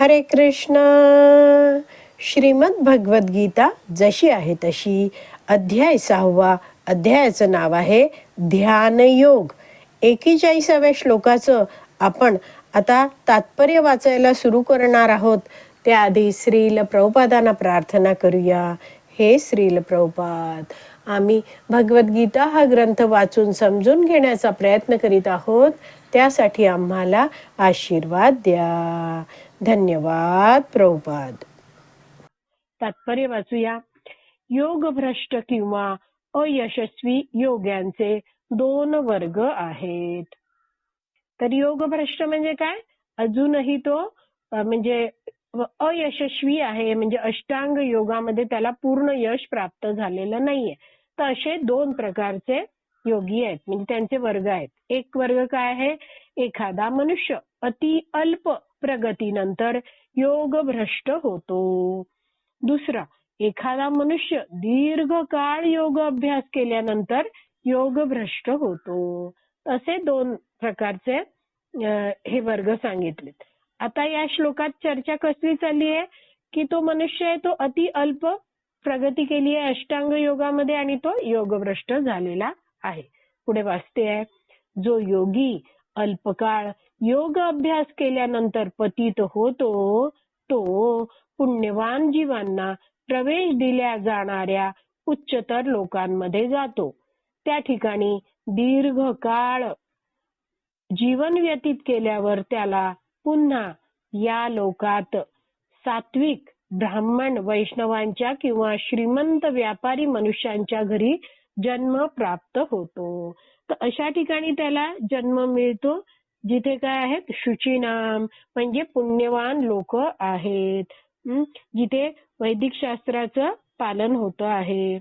हरे कृष्ण. श्रीमद भगवद्गीता जशी आहे तशी अध्याय सहावा अध्यायाचं नाव आहे ध्यानयोग एकेचाळीसाव्या श्लोकाचं आपण आता तात्पर्य वाचायला सुरू करणार आहोत. त्याआधी श्रील प्रभुपादांना प्रार्थना करूया. हे श्रील प्रभुपाद आम्ही भगवद्गीता हा ग्रंथ वाचून समजून घेण्याचा प्रयत्न करीत आहोत. त्यासाठी आम्हाला आशीर्वाद द्या. धन्यवाद प्रभुपाद. तात्पर्य वाचूया. योग भ्रष्ट किंवा अयशस्वी योग्यांचे दोन वर्ग आहेत. तर योग भ्रष्ट म्हणजे काय? अजूनही तो म्हणजे अयशस्वी आहे म्हणजे अष्टांग योगामध्ये त्याला पूर्ण यश प्राप्त झालेलं नाहीये. तर असे दोन प्रकारचे योगी आहेत म्हणजे त्यांचे वर्ग आहेत. एक वर्ग काय आहे? एखादा मनुष्य अति अल्प प्रगतीनंतर योग भ्रष्ट होतो. दुसरा एखादा मनुष्य दीर्घकाळ योग अभ्यास केल्यानंतर योग भ्रष्ट होतो. असे दोन प्रकारचे हे वर्ग सांगितलेत. आता या श्लोकात चर्चा कसली चालली आहे? की तो मनुष्य आहे तो अति अल्प प्रगती केली आहे अष्टांग योगामध्ये आणि तो योगभ्रष्ट झालेला आहे. पुढे वाचते आहे. जो योगी अल्पकाळ योग अभ्यास केल्यानंतर पतित होतो तो पुण्यवान जीवांना प्रवेश दिल्या जाणाऱ्या उच्चतर लोकांमध्ये जातो. त्या ठिकाणी दीर्घकाळ जीवन व्यतीत केल्यावर त्याला पुन्हा या लोकात सात्विक ब्राह्मण वैष्णवांच्या किंवा श्रीमंत व्यापारी मनुष्यांच्या घरी जन्म प्राप्त होतो. तर अशा ठिकाणी त्याला जन्म मिळतो जिथे काय आहेत? शुचिनाम म्हणजे पुण्यवान लोक आहेत. जिथे वैदिक शास्त्राचं पालन होत आहे.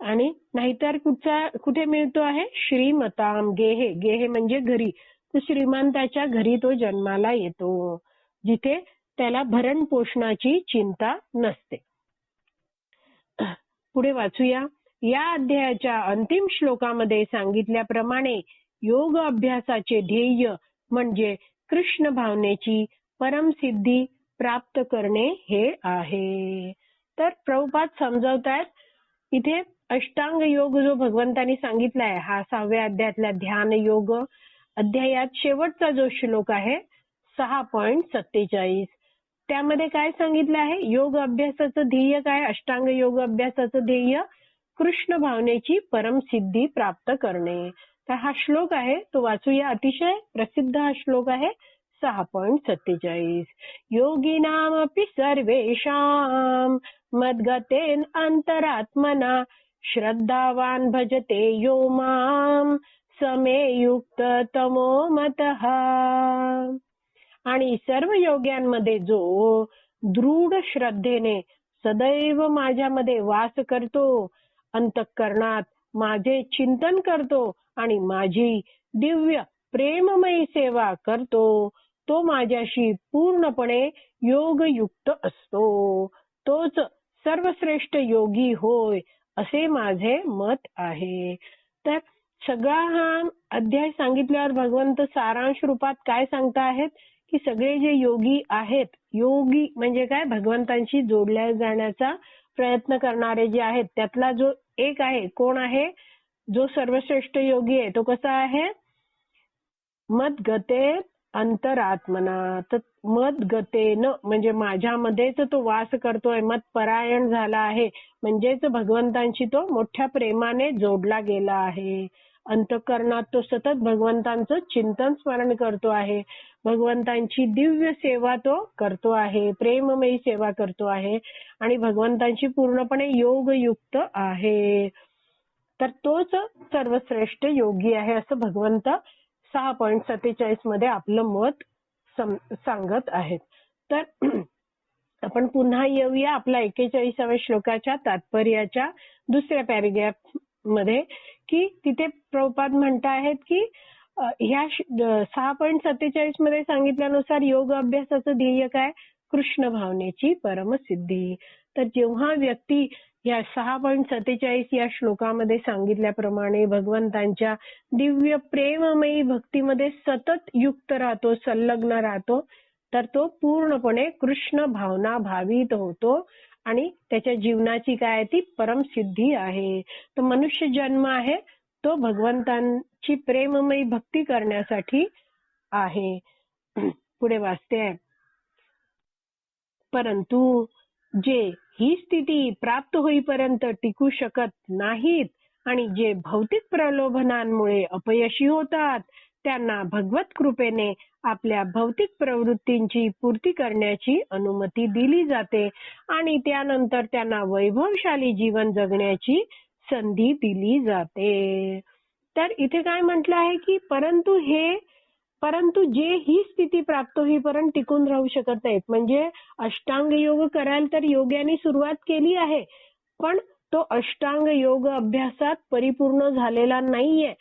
आणि नाहीतर कुठचा कुठे मिळतो आहे? श्रीमताम गेहे. गेहे म्हणजे घरी. तर श्रीमंताच्या घरी तो जन्माला येतो जिथे त्याला भरण पोषणाची चिंता नसते. पुढे वाचूया. या अध्यायाच्या अंतिम श्लोकामध्ये सांगितल्याप्रमाणे योग अभ्यासाचे ध्येय म्हणजे कृष्ण भावनेची परमसिद्धी प्राप्त करणे हे आहे. तर प्रभुपाद समजावतायत इथे अष्टांग योग जो भगवंतानी सांगितलाय हा सहाव्या अध्यायातला ध्यान योग अध्यायात शेवटचा जो श्लोक आहे सहा पॉइंट सत्तेचाळीस. त्यामध्ये काय सांगितलं आहे? योग अभ्यासाचं ध्येय काय? अष्टांग योग अभ्यासाचं ध्येय कृष्ण भावनेची परमसिद्धी प्राप्त करणे. तर हा श्लोक आहे तो वाचूया. अतिशय प्रसिद्ध हा श्लोक आहे सहा पॉइंट सत्तेचाळीस. योगिनामपि सर्वेषां मद्गतेन अंतरात्मना श्रद्धावान भजते यो माम समे युक्त तमो मत. आणि सर्व योग्यांमध्ये जो दृढ श्रद्धेने सदैव माझ्यामध्ये वास करतो अंतःकरणात माझे चिंतन करतो आणि माझी दिव्य प्रेममयी सेवा करतो. तो माझ्याशी पूर्णपणे योगयुक्त असतो. तोच सर्वश्रेष्ठ योगी होय असे माझे मत आहे. तर सगळा हा अध्याय सांगितल्यावर भगवंत सारांश रूपात काय सांगता आहेत की सगळे जे योगी आहेत योगी म्हणजे काय? भगवंतांशी जोडल्या जाण्याचा प्रयत्न करणारे जे आहेत त्यातला जो एक आहे कोण आहे? जो सर्वश्रेष्ठ योगी आहे तो कसा आहे? मत गते अंतरात्मना. तर मत गतेन म्हणजे माझ्यामध्येच तो वास करतोय मत परायण झाला आहे म्हणजेच भगवंतांशी तो मोठ्या प्रेमाने जोडला गेला आहे. अंतकरणात तो सतत भगवंतांचं चिंतन स्मरण करतो आहे. भगवंतांची दिव्य सेवा तो करतो आहे प्रेममयी सेवा करतो आहे आणि भगवंतांची पूर्णपणे योगयुक्त आहे. तर तोच सर्वश्रेष्ठ योगी आहे असं भगवंत सहा पॉईंट सत्तेचाळीसमध्ये आपलं मत सांगत आहेत. तर आपण पुन्हा येऊया आपल्या एकेचाळीसाव्या श्लोकाच्या तात्पर्याच्या दुसऱ्या पॅरेग्राफमध्ये की तिथे प्रभुपाद म्हणत आहेत की ह्या सहा पॉईंट सत्तेचाळीसमध्ये सांगितल्यानुसार योग अभ्यासाचं ध्येय काय? कृष्ण भावनेची परमसिद्धी. तर जेव्हा व्यक्ती या सहा पॉईंट सत्तेचाळीस या श्लोकामध्ये सांगितल्याप्रमाणे भगवंतांच्या दिव्य प्रेममयी भक्तीमध्ये सतत युक्त राहतो संलग्न राहतो तर तो पूर्णपणे कृष्ण भावना भावित होतो आणि त्याच्या जीवनाची काय ती परमसिद्धी आहे. तर मनुष्य जन्म आहे तो भगवंतांची प्रेममयी भक्ती करण्यासाठी आहे. पुढे वाचते परंतु जे ही स्थिती प्राप्त होईपर्यंत टिकू शकत नाहीत आणि जे भौतिक प्रलोभनांमुळे अपयशी होतात त्यांना भगवत कृपेने आपल्या भौतिक प्रवृत्तींची पूर्ती करण्याची अनुमती दिली जाते आणि त्यानंतर त्यांना वैभवशाली जीवन जगण्याची संधी दिली जाते. तर इथे काय म्हटलं आहे की परंतु हे परंतु जे ही स्थिती प्राप्त होईपर्यंत टिकून राहू शकत नाहीत. म्हणजे अष्टांग योग कराल तर योग्याने सुरुवात केली आहे पण तो अष्टांग योग अभ्यासात परिपूर्ण झालेला नाहीये.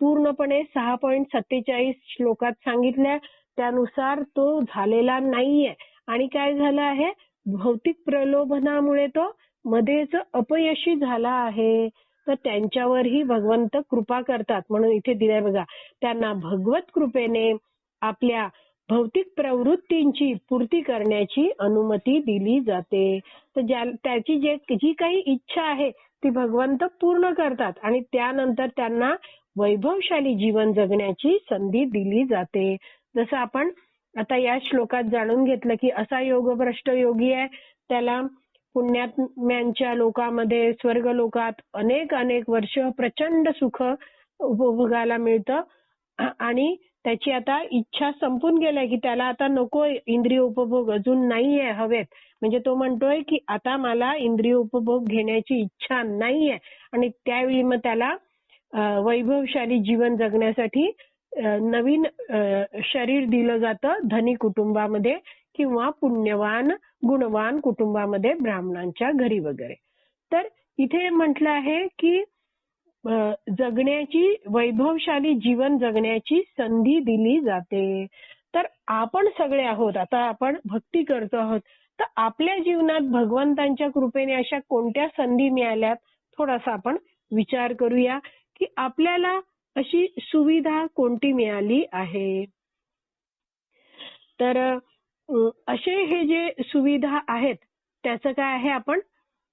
पूर्णपणे सहा पॉईंट सत्तेचाळीस श्लोकात सांगितल्या त्यानुसार तो झालेला नाहीये. आणि काय झालं आहे? भौतिक प्रलोभनामुळे तो मध्येच अपयशी झाला आहे तर त्यांच्यावरही भगवंत कृपा करतात. म्हणून इथे दिलंय बघा त्यांना भगवत कृपेने आपल्या भौतिक प्रवृत्तींची पूर्ती करण्याची अनुमती दिली जाते. तर ज्या त्याची जे जी काही इच्छा आहे ती भगवंत पूर्ण करतात आणि त्यानंतर त्यांना वैभवशाली जीवन जगण्याची संधी दिली जाते. जसं आपण आता या श्लोकात जाणून घेतलं की असा योगभ्रष्ट योगी आहे त्याला पुण्यात्म्यांच्या लोकांमध्ये स्वर्ग लोकात अनेक अनेक वर्ष प्रचंड सुख उपभोगायला मिळतं. आणि त्याची आता इच्छा संपून गेलाय की त्याला आता नको इंद्रिय उपभोग अजून नाहीये हवेत. म्हणजे तो म्हणतोय की आता मला इंद्रिय उपभोग घेण्याची इच्छा नाहीये. आणि त्यावेळी मग त्याला वैभवशाली जीवन जगण्यासाठी नवीन शरीर दिलं जातं धनी कुटुंबामध्ये. किंवा पुण्यवान गुणवान कुटुंबामध्ये ब्राह्मणांच्या घरी वगैरे. तर इथे म्हटलं आहे की जगण्याची वैभवशाली जीवन जगण्याची संधी दिली जाते. तर आपण सगळे आहोत आता आपण भक्ती करतो आहोत तर आपल्या जीवनात भगवंतांच्या कृपेने अशा कोणत्या संधी मिळाल्यात? थोडासा आपण विचार करूया की आपल्याला अशी सुविधा कोणती मिळाली आहे? तर असे हे जे सुविधा आहेत त्याचं काय आहे आपण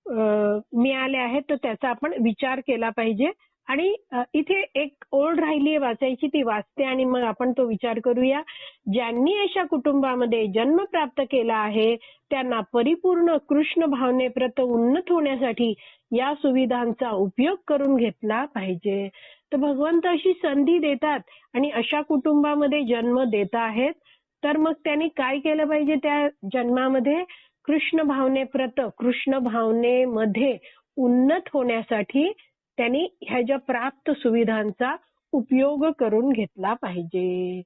मिळाले आहेत तर त्याचा आपण विचार केला पाहिजे. आणि इथे एक ओढ राहिली आहे वाचायची ती वाचते आणि मग आपण तो विचार करूया. ज्यांनी अशा कुटुंबामध्ये जन्म प्राप्त केला आहे त्यांना परिपूर्ण कृष्ण भावनेप्रत उन्नत होण्यासाठी या सुविधांचा उपयोग करून घेतला पाहिजे. तर भगवंत अशी संधी देतात आणि अशा कुटुंबामध्ये जन्म देत आहेत. तर मग त्यांनी काय केलं पाहिजे त्या जन्मामध्ये? कृष्ण भावनेप्रत कृष्ण भावनेमध्ये उन्नत होण्यासाठी त्यांनी ह्या ज्या प्राप्त सुविधांचा उपयोग करून घेतला पाहिजे.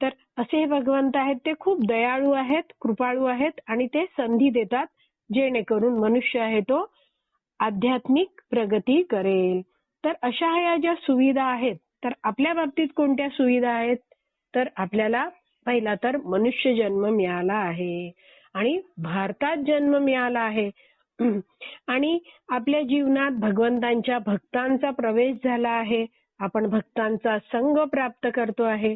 तर असे भगवंत आहेत ते खूप दयाळू आहेत कृपाळू आहेत आणि ते संधी देतात जेणेकरून मनुष्य आहे तो आध्यात्मिक प्रगती करेल. तर अशा ह्या ज्या सुविधा आहेत तर आपल्या बाबतीत कोणत्या सुविधा आहेत? तर आपल्याला पहिला तर मनुष्य जन्म मिळाला आहे. आणि भारतात जन्म मिळाला आहे. आणि आपल्या जीवनात भगवंतांच्या भक्तांचा प्रवेश झाला आहे. आपण भक्तांचा संघ प्राप्त करतो आहे.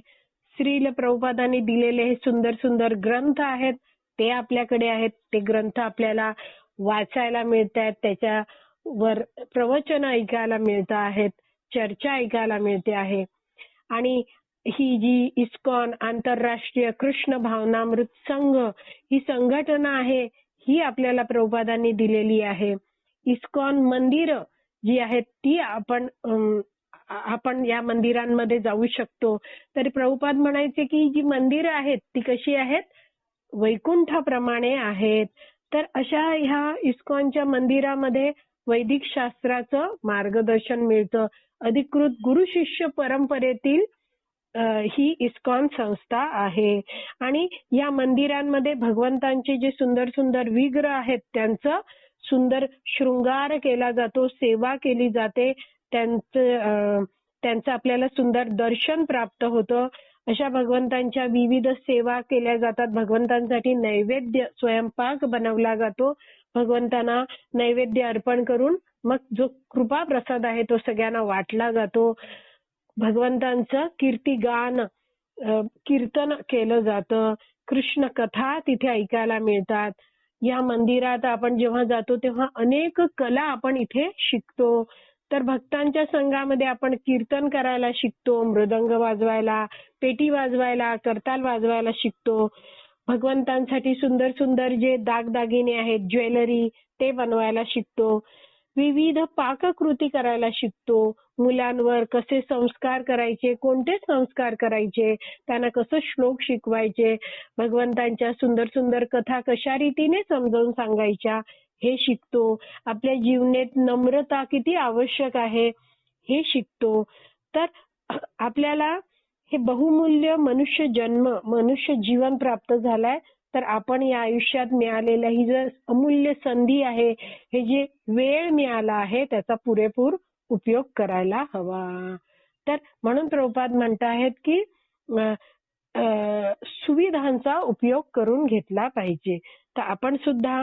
श्रील प्रभुपादांनी दिलेले हे सुंदर सुंदर ग्रंथ आहेत. ते आपल्याकडे आहेत. ते ग्रंथ आपल्याला वाचायला मिळत आहेत. त्याच्यावर प्रवचन ऐकायला मिळत आहेत. चर्चा ऐकायला मिळते आहे. आणि ही जी इस्कॉन आंतरराष्ट्रीय कृष्ण भावनामृत संघ ही संघटना आहे ही आपल्याला प्रभुपादांनी दिलेली आहे. इस्कॉन मंदिर जी आहेत ती आपण आपण या मंदिरांमध्ये जाऊ शकतो. तर प्रभुपाद म्हणायचे की जी मंदिरं आहेत ती कशी आहेत? वैकुंठाप्रमाणे आहेत. तर अशा ह्या इस्कॉनच्या मंदिरामध्ये वैदिक शास्त्राचं मार्गदर्शन मिळतं. अधिकृत गुरु शिष्य परंपरेतील ही इस्कॉन संस्था आहे. आणि या मंदिरांमध्ये भगवंतांचे जे सुंदर सुंदर विग्रह आहेत त्यांचं सुंदर शृंगार केला जातो सेवा केली जाते. त्यांचं त्यांचं आपल्याला सुंदर दर्शन प्राप्त होतं. अशा भगवंतांच्या विविध सेवा केल्या जातात. भगवंतांसाठी नैवेद्य स्वयंपाक बनवला जातो. भगवंतांना नैवेद्य अर्पण करून मग जो कृपा प्रसाद आहे तो सगळ्यांना वाटला जातो. भगवंतांचं कीर्तिगान कीर्तन केलं जातं. कृष्ण कथा तिथे ऐकायला मिळतात. या मंदिरात आपण जेव्हा जातो तेव्हा अनेक कला आपण इथे शिकतो. तर भक्तांच्या संघामध्ये आपण कीर्तन करायला शिकतो मृदंग वाजवायला पेटी वाजवायला करताल वाजवायला शिकतो. भगवंतांसाठी सुंदर सुंदर जे दागदागिने आहेत ज्वेलरी ते बनवायला शिकतो. विविध पाककृती करायला शिकतो. मुलांवर कसे संस्कार करायचे कोणते संस्कार करायचे त्यांना कसं श्लोक शिकवायचे भगवंतांच्या सुंदर सुंदर कथा कशा रीतीने समजावून सांगायच्या हे शिकतो. आपल्या जीवनात नम्रता किती आवश्यक आहे हे शिकतो. तर आपल्याला हे बहुमूल्य मनुष्य जन्म मनुष्य जीवन प्राप्त झालाय तर आपण या आयुष्यात मिळालेल्या ही जर अमूल्य संधी आहे हे जे वेळ मिळाला आहे त्याचा पुरेपूर उपयोग करायला हवा. तर म्हणून प्रभुपाद म्हणत आहेत की सुविधांचा उपयोग करून घेतला पाहिजे. तर आपण सुद्धा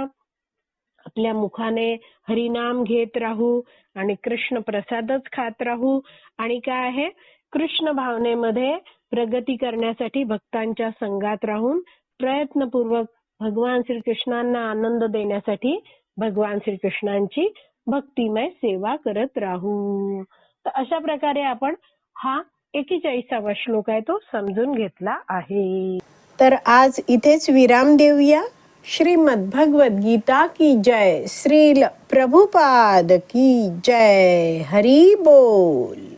आपल्या मुखाने हरिनाम घेत राहू आणि कृष्ण प्रसादच खात राहू. आणि काय आहे? कृष्ण भावनेमध्ये प्रगती करण्यासाठी भक्तांच्या संघात राहून प्रयत्नपूर्वक भगवान श्रीकृष्णांना आनंद देण्यासाठी भगवान श्रीकृष्णांची भक्तिमय सेवा करत राहू. तर अशा प्रकारे आपण हा एकेचाळीसावा श्लोक आहे तो समजून घेतला आहे. तर आज इथेच विराम देऊया. श्रीमद भगवद गीता की जय. श्रील प्रभुपाद की जय. हरी बोल.